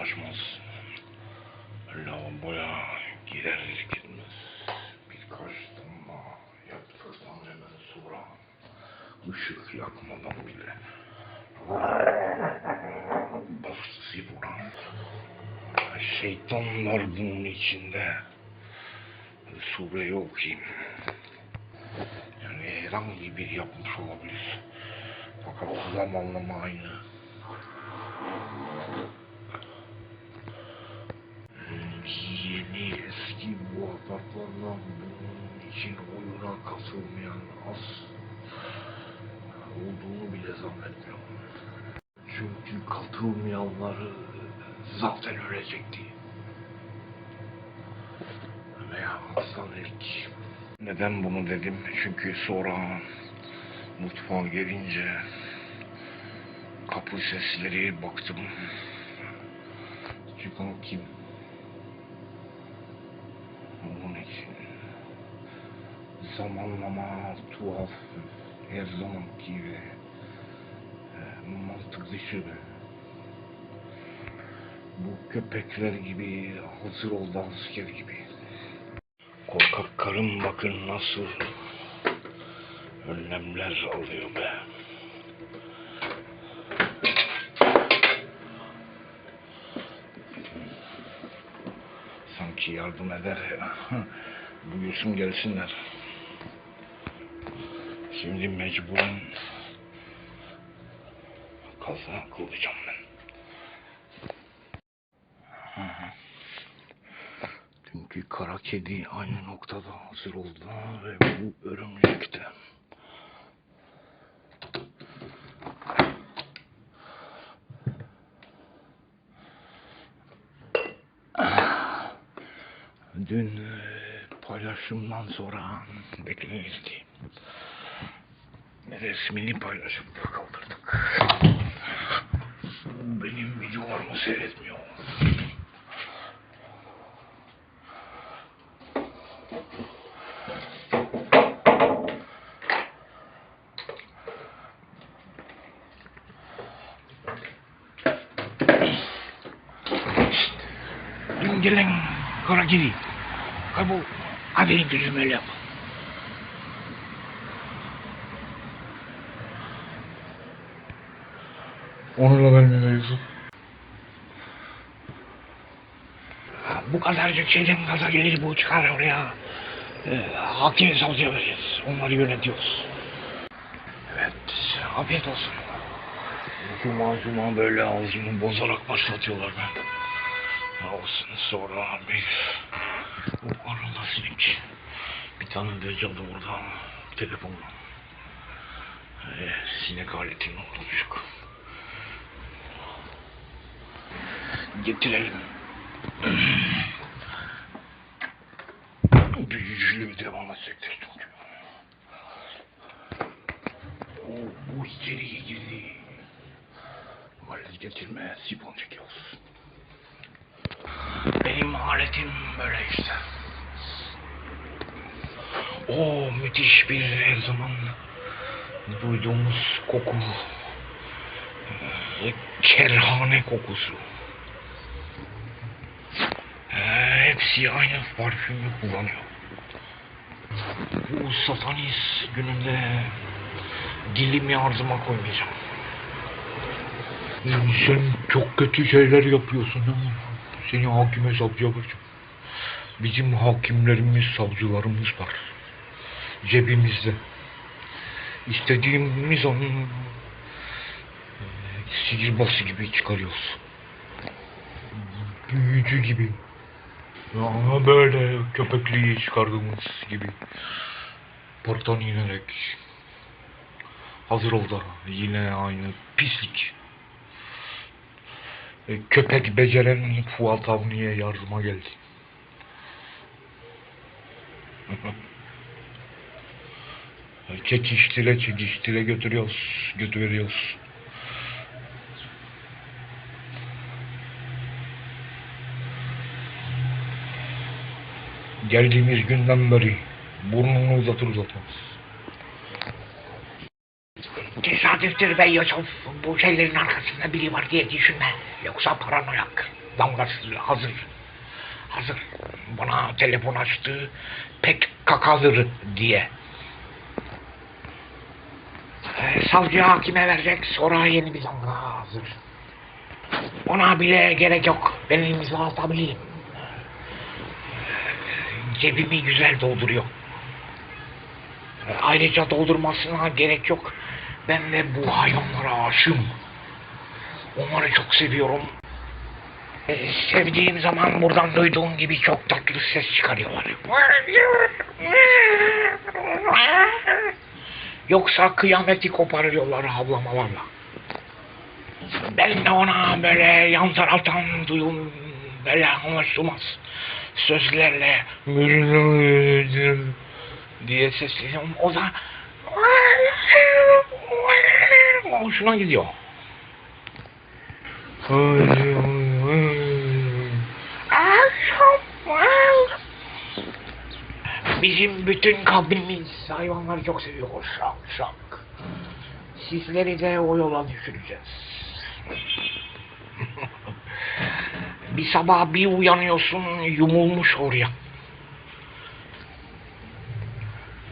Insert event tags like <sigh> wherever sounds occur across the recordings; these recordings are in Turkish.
şaşmaz. Lavaboya girer girmez birkaç damla yaptırdan hemen sonra ışık yakmadan bile. Bastı vuran şeytan var bunun içinde. Sureyi okuyayım yani herhangi bir yapmış olabilir. Fakat zamanlama aynı Yeni eski apartmandan bunun için oyuna katılmayan az olduğunu bile zannetmiyorum. Çünkü katılmayanları zaten ölecekti. Veya hastanelik. Neden bunu dedim? Çünkü sonra mutfağa gelince kapı sesleri baktım. Çıkan kim? Onun için zamanlama tuhaf her zaman gibi e, mantık dışı bu köpekler gibi hazır ol asker gibi korkak karım bakın nasıl önlemler alıyor be sanki yardım eder. <laughs> Buyursun gelsinler. Şimdi mecburen kaza kılacağım ben. Dünkü kara kedi aynı noktada hazır oldu ve bu örümcekte. Dün e, paylaşımdan sonra beklenirdi. Resmini paylaşıp kaldırdık. Benim videolarımı seyretmiyor. Dün gelen kara kedi. Kaybol. Hadi gözüm öyle. Bu kadarcık şeyden gaza gelir bu çıkar oraya. Ee, hakim savcıya vereceğiz. Onları yönetiyoruz. Evet. Afiyet olsun. Cuma cuma böyle ağzını bozarak başlatıyorlar ben. Ya olsun sonra bir o arada sinek. Bir tane de cadı orada telefonla. Ee, sinek aletini olacak. Getirelim. Büyücülüğü devam edecektir. O, bu içeriye girdi. Valiz getirme, sifon çekiyoruz. Benim aletim böyle işte. O müthiş bir her zaman duyduğumuz koku. Ee, Kerhane kokusu. Ee, hepsi aynı parfümü kullanıyor. Bu satanist gününde dilimi ağzıma koymayacağım. Sen çok kötü şeyler yapıyorsun ama seni hakime savcıya vereceğim. Bizim hakimlerimiz, savcılarımız var. Cebimizde. İstediğimiz an e, sihirbazı gibi çıkarıyoruz. Büyücü gibi. Ama böyle köpekliği çıkardığımız gibi. Portan inerek. Hazır ol da yine aynı pislik. E, köpek beceren Fuat Avni'ye yardıma geldi. <laughs> çekiştire çekiştire götürüyoruz, götürüyoruz. Geldiğimiz günden beri burnunu uzatır uzatmaz. Tesadüftür be Yusuf. Bu şeylerin arkasında biri var diye düşünme. Yoksa paranoyak. damgası hazır. Hazır. Bana telefon açtı. Pek kakadır diye. Ee, savcı hakime verecek. Sonra yeni bir damga hazır. Ona bile gerek yok. Ben imza atabileyim. Cebimi güzel dolduruyor. Ayrıca doldurmasına gerek yok. Ben de bu hayvanlara aşığım. Onları çok seviyorum. Ee, sevdiğim zaman buradan duyduğun gibi çok tatlı ses çıkarıyorlar. Yoksa kıyameti koparıyorlar havlamalarla. Ben de ona böyle yan taraftan duyum böyle anlaşılmaz sözlerle diye sesleniyorum. O da hoşuna gidiyor. Bizim bütün kabinimiz hayvanları çok seviyor. Şak şak. Sizleri de o yola düşüreceğiz. Bir sabah bir uyanıyorsun yumulmuş oraya.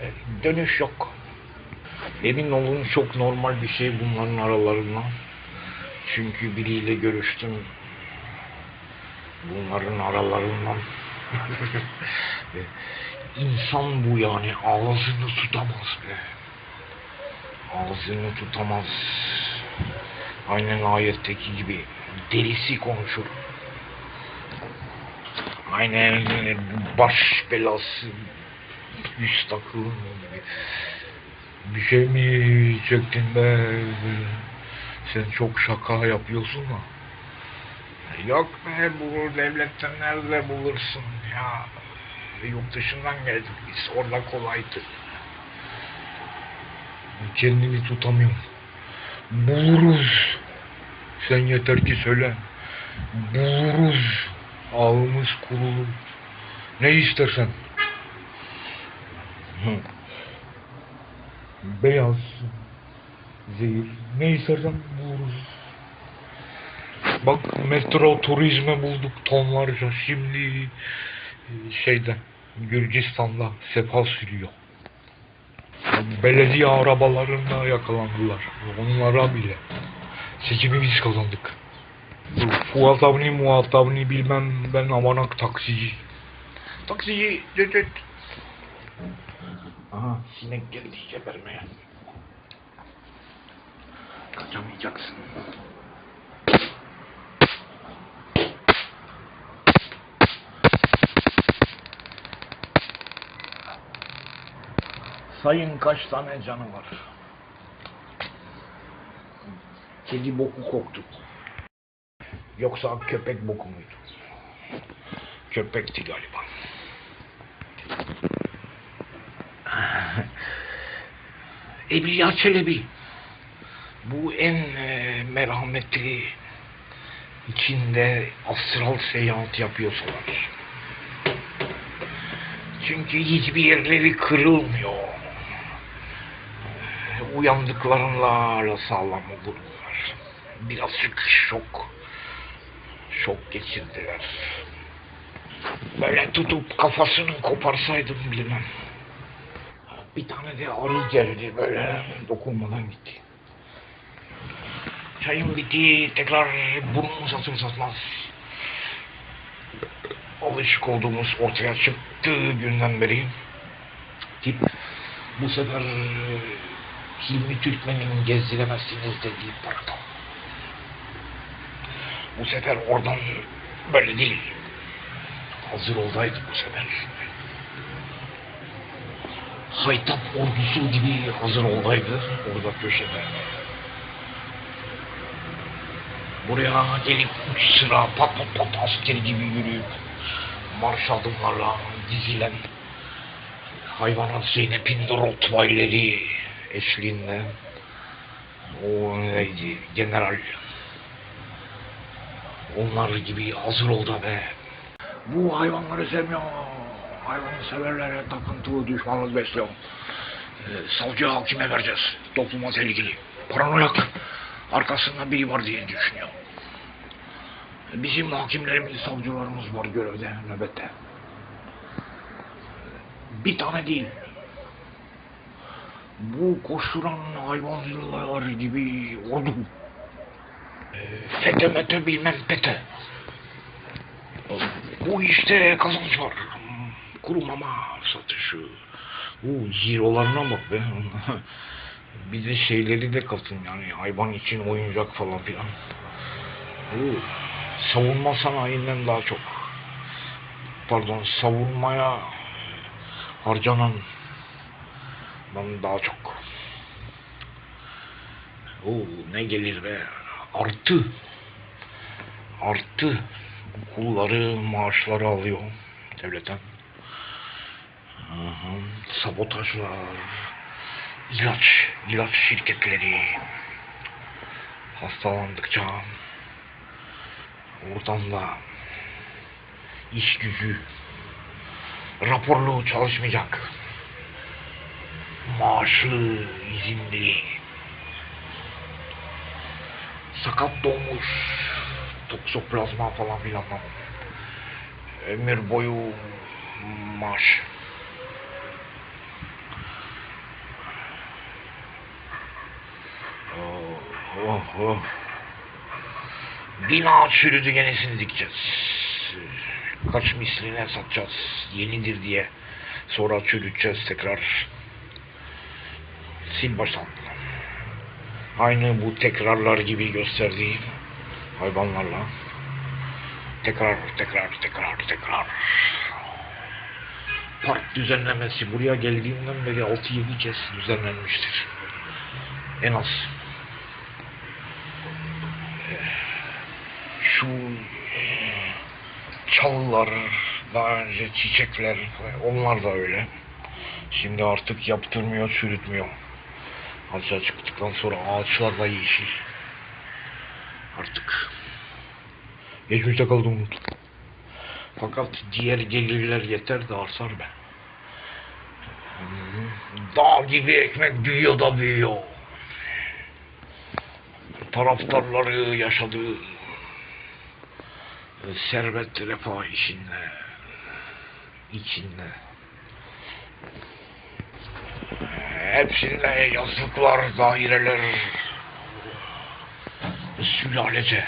E, Dönüş yok. Emin olun çok normal bir şey bunların aralarından. Çünkü biriyle görüştüm. Bunların aralarından. <laughs> İnsan bu yani ağzını tutamaz be. Ağzını tutamaz. Aynen ayetteki gibi derisi konuşur. Aynen baş belası yüz takılır gibi. Bir şey mi çektin be? Sen çok şaka yapıyorsun da. Yok be bu devletten nerede bulursun ya? Yurt dışından geldik biz orada kolaydı. Kendimi tutamıyorum. Buluruz. Sen yeter ki söyle. Buluruz. Ağımız kurulu. Ne istersen. Beyaz. Zehir. Ne istersen buluruz. Bak metro turizme bulduk tonlarca. Şimdi e, şeyde Gürcistan'da sefa sürüyor. Belediye arabalarında yakalandılar. Onlara bile. Seçimi biz kazandık. Fuat Avni muhatabını bilmem ben amanak taksici. Taksici düt düt. Aha sinek geldi gebermeye. Kaçamayacaksın. Sayın kaç tane canı var? Kedi boku koktu. Yoksa köpek boku muydu? Köpekti galiba. <laughs> Evliya Çelebi. Bu en e, merhametli içinde astral seyahat yapıyorsalar. Çünkü hiçbir yerleri kırılmıyor. Uyandıklarında sağlam olurlar. Birazcık şok. Şok geçirdiler. Böyle tutup kafasını koparsaydım bilmem. Bir tane de arı geldi böyle dokunmadan gitti. Çayım bitti tekrar burnum satır satmaz. Alışık olduğumuz ortaya çıktığı günden beri tip bu sefer e, Hilmi Türkmen'in gezdiremezsiniz dediği parada. Bu sefer oradan böyle değil. Hazır oldaydı bu sefer. Haytap ordusu gibi hazır oldaydı orada köşede. Buraya gelip üç sıra pat pat pat asker gibi yürüyüp marş adımlarla dizilen hayvanat Zeynep'in Rottweiler'i eşliğinde o neydi general onlar gibi hazır ol da be. Bu hayvanları sevmiyor. Hayvanı severlere takıntılı düşmanlık besliyor. Ee, savcı hakime vereceğiz. Topluma tehlikeli. Paranoyak. Arkasında biri var diye düşünüyor. Bizim hakimlerimiz, savcılarımız var görevde, nöbette. Bir tane değil. Bu koşturan hayvancılar gibi ordu. Fete mete bilmem pete. Bu işte kazanç var. Kuru mama satışı. Bu cirolarına bak be. <laughs> Bir de şeyleri de katın yani hayvan için oyuncak falan filan. Bu savunma sanayinden daha çok. Pardon savunmaya harcanan daha çok. Oo, ne gelir be? Artı. Artı. Kulları, maaşları alıyor devletten. Aha, sabotajlar, ilaç, ilaç şirketleri hastalandıkça oradan da iş gücü raporlu çalışmayacak maaşlı, izinli sakat doğmuş toksoplazma falan filan ömür boyu maaş Oh, oh, oh. Bin ağaç çürüdü yenisini dikeceğiz. Kaç misline satacağız yenidir diye. Sonra çürüteceğiz tekrar. Sil baştan. Aynı bu tekrarlar gibi gösterdiğim hayvanlarla. Tekrar, tekrar, tekrar, tekrar. Park düzenlemesi buraya geldiğimden beri 6-7 kez düzenlenmiştir. En az. Şu çalılar, daha önce çiçekler, onlar da öyle. Şimdi artık yaptırmıyor, çürütmüyor. Ağaçlar çıktıktan sonra ağaçlar da yeşil. Artık geçmişte kaldı unut. Fakat diğer gelirler yeter de arsar be. Dağ gibi ekmek büyüyor da büyüyor. Taraftarları yaşadığı servet refah işinde içinde hepsinde yazlıklar, daireler. Sülalece.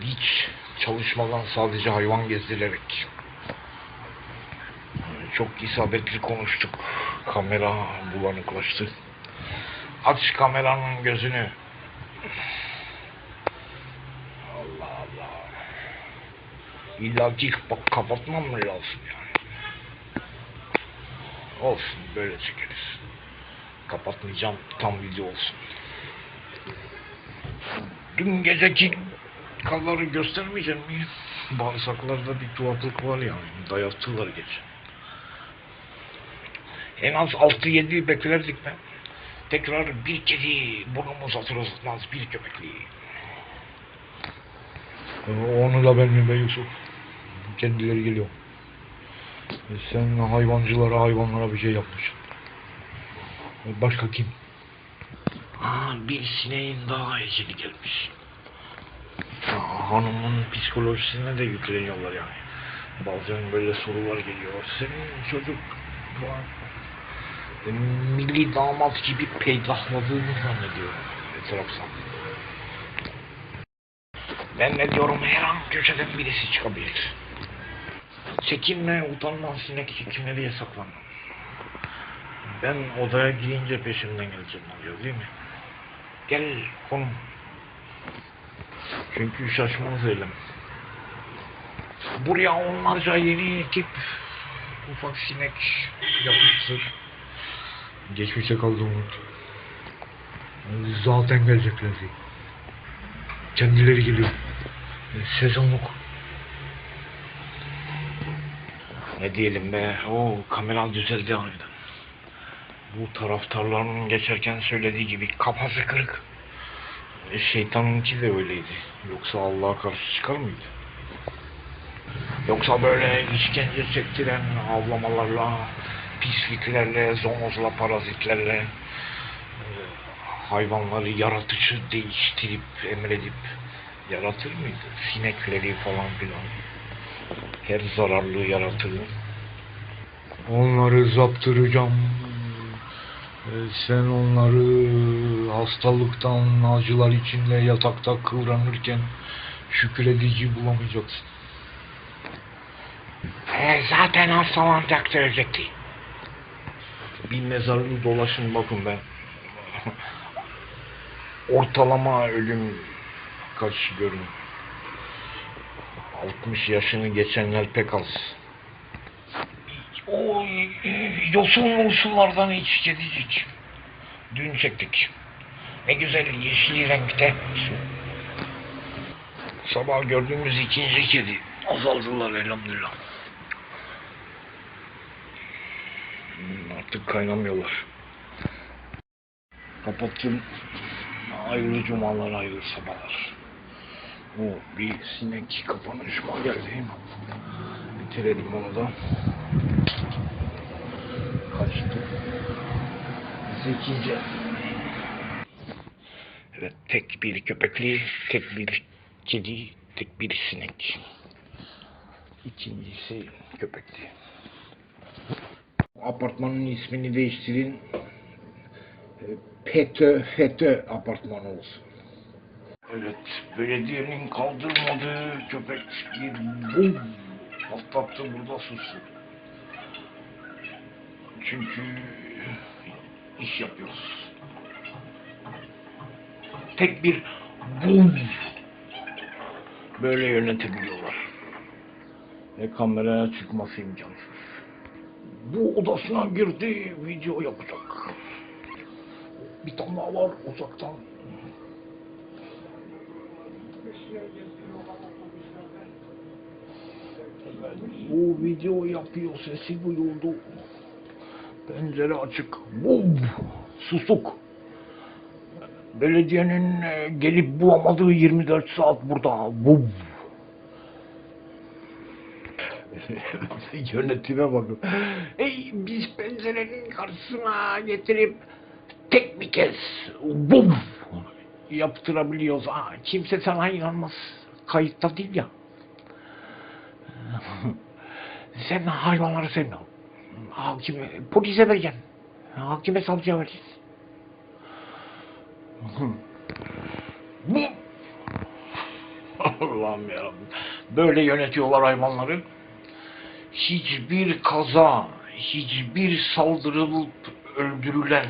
Hiç çalışmadan sadece hayvan gezdirerek çok isabetli konuştuk. Kamera bulanıklaştı. Aç kameranın gözünü. Allah Allah. İlla ki kapatmam mı lazım yani olsun böyle çekeriz kapatmayacağım tam video olsun dün geceki kalları göstermeyeceğim mi? Bağırsaklarda bir tuhaflık var yani. Dayattılar gece. En az 6-7 beklerdik ben. Tekrar bir kedi burnumuz atılmaz bir köpekli. Onu da ben mi Yusuf? Kendileri geliyor. E Sen hayvancılara hayvanlara bir şey yapmışsın. E Başka kim? Aa, bir sineğin daha eceli gelmiş. Ya, hanımın psikolojisine de yükleniyorlar yani. Bazen böyle sorular geliyor. Senin çocuk var. E, Milli damat gibi peydahladığını zannediyor etrafta. Ben ne diyorum her an köşeden birisi çıkabilir. Çekinme, utanma, sinek çekinme diye saklanma. Ben odaya girince peşimden geleceğim oluyor değil mi? Gel konum. Çünkü şaşmaz elim. Buraya onlarca yeni ekip ufak sinek yapıştır. Geçmişe kaldı umut. Zaten gelecekler. Kendileri geliyor. Sezonluk. Ne diyelim be. O kamera düzeldi harbiden. Bu taraftarların geçerken söylediği gibi kafası kırık. E, şeytanınki de öyleydi. Yoksa Allah'a karşı çıkar mıydı? Yoksa böyle işkence çektiren avlamalarla, pisliklerle, zonozla, parazitlerle e, hayvanları yaratıcı değiştirip, emredip yaratır mıydı? Sinekleri falan filan. Her zararlı yaratığı. Onları zaptıracağım. Ee, Sen onları hastalıktan acılar içinde yatakta kıvranırken şükredici bulamayacaksın. E, zaten hastalanacaktı ölecekti. Bir mezarını dolaşın bakın ben. <laughs> Ortalama ölüm kaç görün. 60 yaşını geçenler pek az. O yosunlu usullardan hiç gelecek. Dün çektik. Ne güzel yeşil renkte. Sabah gördüğümüz ikinci kedi. Azaldılar elhamdülillah. Hmm, Artık kaynamıyorlar. Kapattım. Hayırlı cumalar, hayırlı sabahlar. O bir sinek kapanışıma geldi. Bitirelim onu da. Kaçtı. Zekice. Evet, tek bir köpekli, tek bir kedi, tek bir sinek. İkincisi köpekli. Apartmanın ismini değiştirin. E, FETÖ, FETÖ apartmanı olsun. Evet, belediyenin kaldırmadığı köpek bir bum patlattı burada sustu. Çünkü iş yapıyoruz. Tek bir bum böyle yönetebiliyorlar. Ve kameraya çıkması imkansız. Bu odasına girdi, video yapacak. Bir tane var uzaktan. Bu video yapıyor, sesi duyuldu. Pencere açık. Bum! Susuk. Belediyenin e, gelip bulamadığı 24 saat burada. Bum! <laughs> Yönetime bakın. Ey biz pencerenin karşısına getirip tek bir kez bum yaptırabiliyoruz. Ha, kimse sana inanmaz. Kayıtta değil ya. Sen hayvanları sevmiyorsun. Hakime, polise vereceksin. Hakime savcıya vereceğiz. Bu Allah'ım ya. Böyle yönetiyorlar hayvanları. Hiçbir kaza, hiçbir saldırılıp öldürülen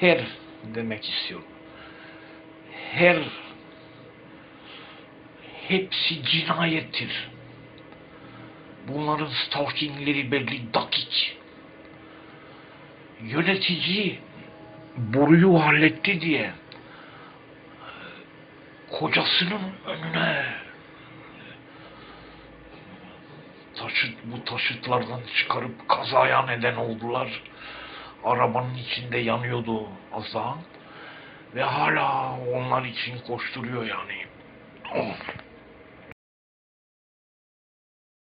her demek istiyorum. Her hepsi cinayettir. Bunların stalkingleri belli dakik. Yönetici boruyu halletti diye kocasının önüne taşıt bu taşıtlardan çıkarıp kazaya neden oldular. Arabanın içinde yanıyordu az daha. Ve hala onlar için koşturuyor yani. Of.